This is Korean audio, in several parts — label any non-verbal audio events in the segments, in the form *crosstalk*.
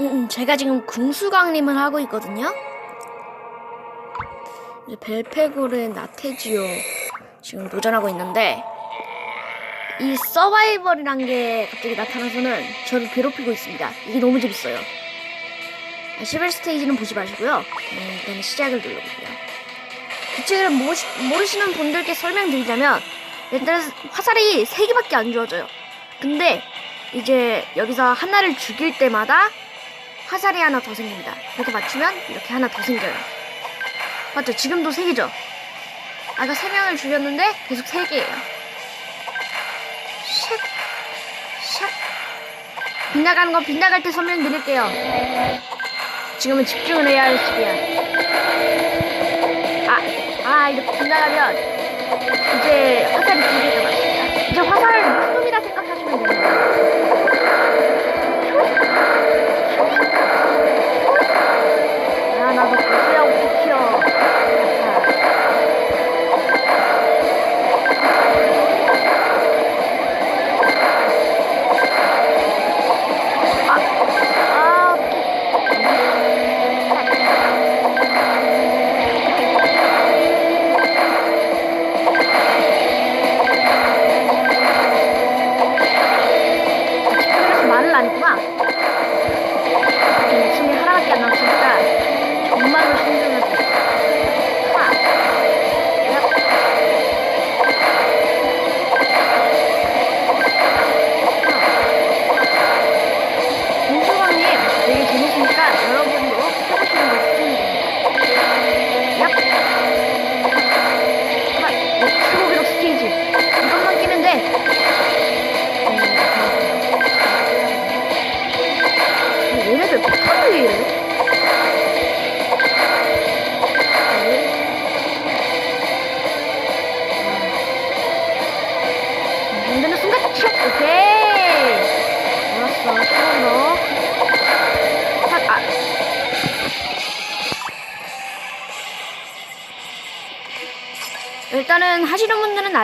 음, 제가 지금 궁수 강림을 하고 있거든요. 이제 벨페고르의 나테지오 지금 도전하고 있는데 이 서바이벌이란 게 갑자기 나타나서는 저를 괴롭히고 있습니다. 이게 너무 재밌어요. 아, 11스테이지는 보지 마시고요. 네, 일단 시작을 눌러볼게요. 규칙을 모르시는 분들께 설명드리자면 일단 화살이 3개밖에 안 주어져요. 근데 이제 여기서 하나를 죽일 때마다 화살이 하나 더 생깁니다. 이렇게 맞추면 이렇게 하나 더 생겨요. 맞죠? 지금도 3개죠? 아까 3명을 죽였는데 계속 3개예요. 샥, 샥. 빗나가는 건 빗나갈 때 설명드릴게요. 지금은 집중을 해야 할 시기야. 아, 아, 이렇게 빗나가면 이제 화살이 두 개가 맞습니다. 이제 화살을 목숨이라 생각하시면 됩니다.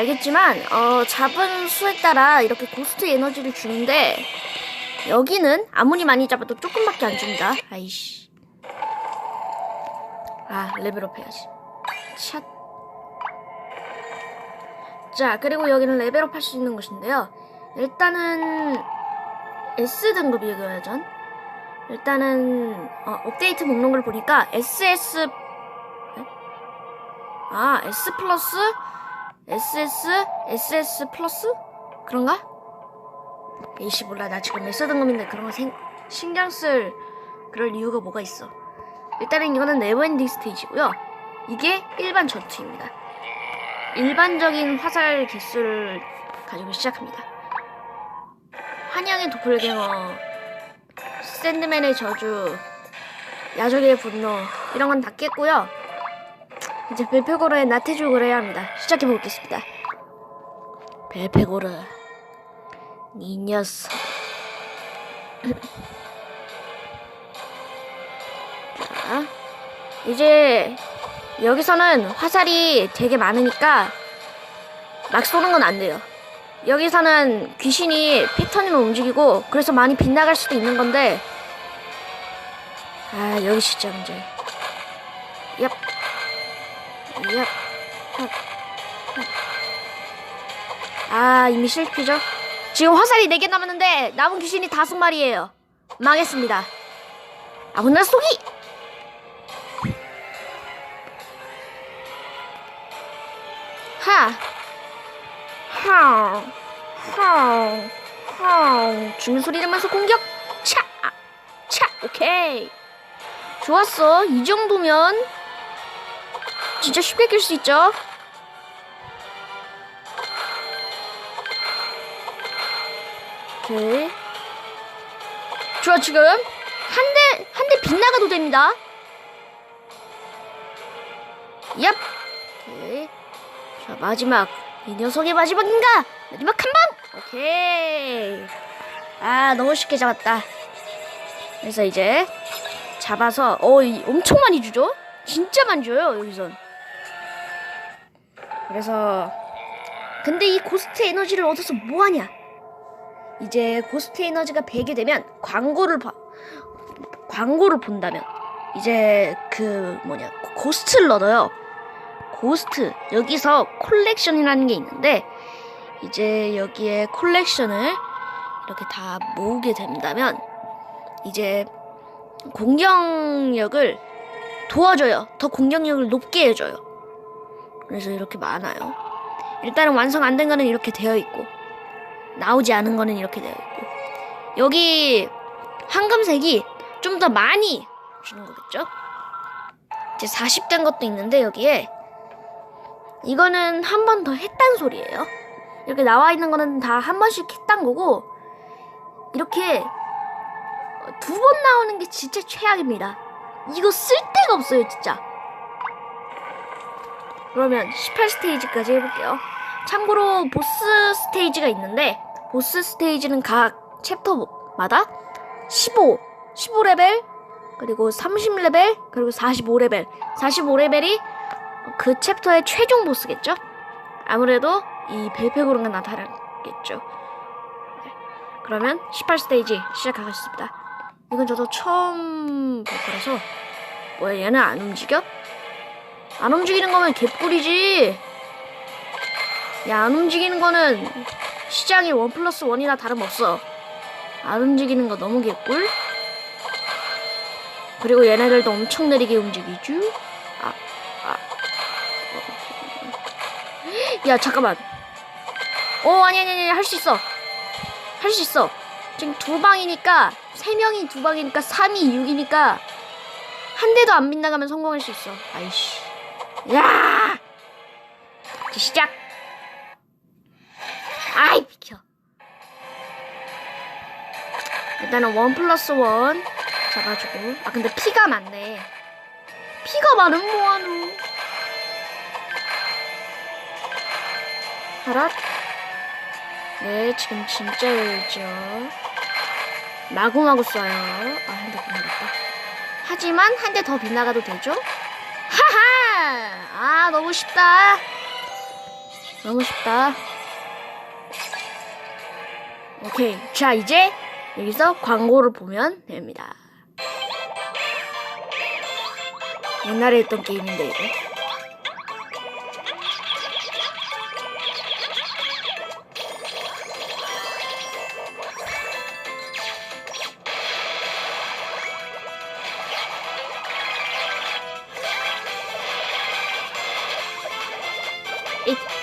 알겠지만, 어, 잡은 수에 따라 이렇게 고스트 에너지를 주는데, 여기는 아무리 많이 잡아도 조금밖에 안 줍니다. 아이씨. 아, 레벨업 해야지. 샷. 자, 그리고 여기는 레벨업 할 수 있는 곳인데요. 일단은 S 등급이고요, 전. 일단은 어, 업데이트 목록을 보니까 SS 에? 아, S 플러스 SS SS 플러스? 그런가? 에이씨 몰라. 나 지금 몇 등급인데 그런 거 생, 신경 쓸 그럴 이유가 뭐가 있어? 일단은 이거는 네버엔딩 스테이지고요. 이게 일반 전투입니다. 일반적인 화살 개수를 가지고 시작합니다. 환영의 도플갱어 샌드맨의 저주 야적의 분노 이런 건 다 깼고요 이제 벨페고르의 나태죽을 해야 합니다 시작해 보겠습니다 벨페고르 이 녀석. 자, 이제 여기서는 화살이 되게 많으니까 막 쏘는 건 안 돼요. 여기서는 귀신이 패턴으로 움직이고 그래서 많이 빗나갈 수도 있는 건데 아 여기 진짜 문제. 얍. 아 이미 실패죠? 지금 화살이 4개 남았는데 남은 귀신이 5마리예요. 망했습니다. 아무나 쏘기! 하! 하! 하! 하! 주는 소리 들면서 공격! 차! 차! 오케이! 좋았어. 이 정도면 진짜 쉽게 낄 수 있죠? 오케이. 좋아, 지금. 한 대, 한 대 빗나가도 됩니다. 얍. 오케이. 자, 마지막. 이 녀석의 마지막인가? 마지막 한 방! 오케이. 아, 너무 쉽게 잡았다. 그래서 이제 잡아서, 어, 이 엄청 많이 주죠? 진짜 많이 줘요, 여기선. 그래서, 근데 이 고스트 에너지를 얻어서 뭐하냐? 이제 고스트 에너지가 100이 되면 광고를 봐, 광고를 본다면 이제 그 뭐냐 고스트를 얻어요. 고스트 여기서 콜렉션이라는 게 있는데 이제 여기에 콜렉션을 이렇게 다 모으게 된다면 이제 공격력을 도와줘요. 더 공격력을 높게 해줘요. 그래서 이렇게 많아요. 일단은 완성 안 된 거는 이렇게 되어 있고 나오지 않은 거는 이렇게 되어 있고 여기 황금색이 좀 더 많이 주는 거겠죠? 이제 40된 것도 있는데 여기에 이거는 한 번 더 했단 소리예요. 이렇게 나와 있는 거는 다 한 번씩 했단 거고 이렇게 두 번 나오는 게 진짜 최악입니다. 이거 쓸 데가 없어요, 진짜. 그러면 18스테이지까지 해볼게요. 참고로 보스 스테이지가 있는데 보스 스테이지는 각 챕터마다 15, 15레벨, 그리고 30레벨, 그리고 45레벨. 45레벨이 그 챕터의 최종 보스겠죠? 아무래도 이 벨페고르가 나타나겠죠. 네. 그러면 18스테이지 시작하겠습니다. 이건 저도 처음 볼 거라서 뭐야 얘는 안 움직여? 안 움직이는 거면 개꿀이지. 야, 안 움직이는 거는 시장이 원 플러스 원이나 다름없어. 안 움직이는 거 너무 개꿀. 그리고 얘네들도 엄청 느리게 움직이죠. 아, 아. 어. 야, 잠깐만. 어, 아니, 아니, 아니, 할 수 있어. 할 수 있어. 지금 두 방이니까, 세 명이 두 방이니까, 3이 6이니까, 한 대도 안 빗나가면 성공할 수 있어. 아이씨. 야! 이제 시작! 아이, 비켜. 일단은 원 플러스 원 잡아주고. 아, 근데 피가 많네. 피가 많은 뭐하노. 하라. 네, 지금 진짜 열죠. 마구마구 쏴요. 아, 한 대 빗나갔다. 하지만 한 대 더 빗나가도 되죠? 하하! 아, 너무 쉽다. 너무 쉽다. 오케이. 자, 이제 여기서 광고를 보면 됩니다. 옛날에 했던 게임인데, 이거.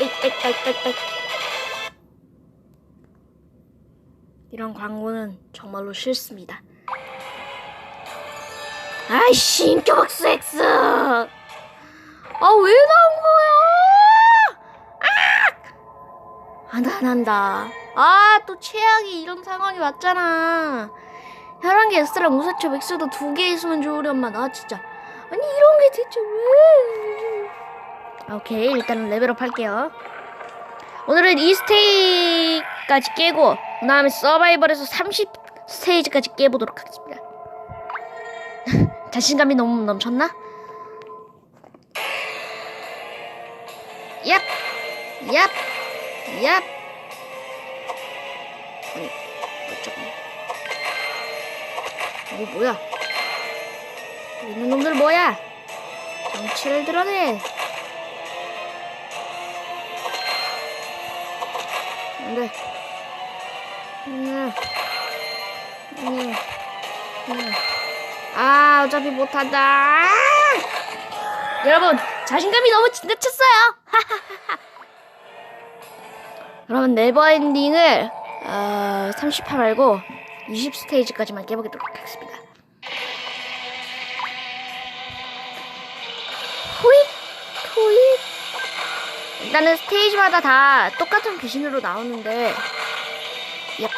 *laughs* 이런 광고는 정말로 싫습니다. 아이씨, 인격박스 X! 아, 왜 나온 거야? 아! 안, 안 한다. 아, 또 최악이 이런 상황이 왔잖아. 혈안기 S랑 우사첩 X도 두 개 있으면 좋으련만. 아, 진짜. 아니, 이런 게 대체 왜. 오케이, 일단은 레벨업 할게요. 오늘은 이 스테이지까지 깨고 그 다음에 서바이벌에서 30 스테이지까지 깨보도록 하겠습니다. *laughs* 자신감이 너무 넘쳤나? 얍! 얍! 얍! 아니, 어쩌고. 이게 뭐야? 있는 놈들 뭐야? 정치를 드러내! 안 돼. 음, 음, 음. 아, 어차피 못한다. 아! 여러분, 자신감이 너무 지나쳤어요. *laughs* 그러면 네버엔딩을 어, 38 말고 20 스테이지까지만 깨보도록 하겠습니다. 일단은 스테이지마다 다 똑같은 귀신으로 나오는데 얍.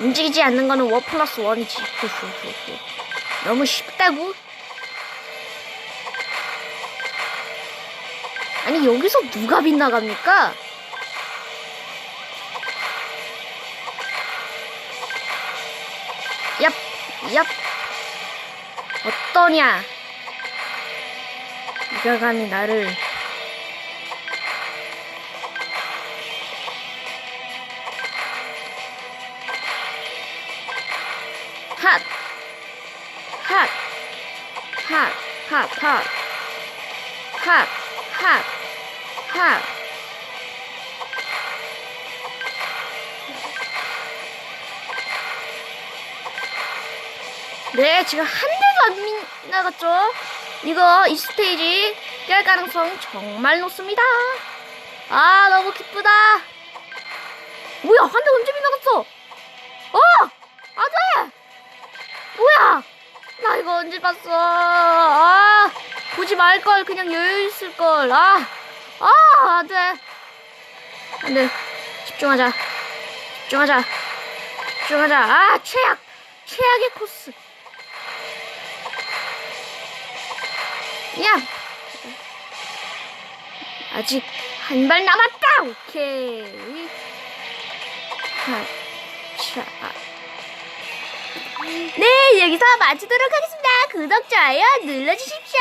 움직이지 않는 거는 원 플러스 원이지. *laughs* 너무 쉽다고? 아니 여기서 누가 빗나갑니까? 얍, 얍. 어떠냐? 이가 감히 나를 핫! 핫! 핫! 핫! 핫! 핫! 네, 지금 한 대도 안 민- 나갔죠? 이거 이 스테이지 깰 가능성 정말 높습니다. 아, 너무 기쁘다. 뭐야, 한 대 언제 빗나갔어? 어! 안 돼! 뭐야! 나 이거 언제 봤어? 아, 보지 말걸. 그냥 여유 있을걸. 아, 아, 안 돼. 안 돼. 집중하자. 집중하자. 집중하자. 아, 최악! 최악의 코스. 야! 아직 한 발 남았다! 오케이. 하, 차. 네, 여기서 마치도록 하겠습니다. 구독, 좋아요 눌러주십시오.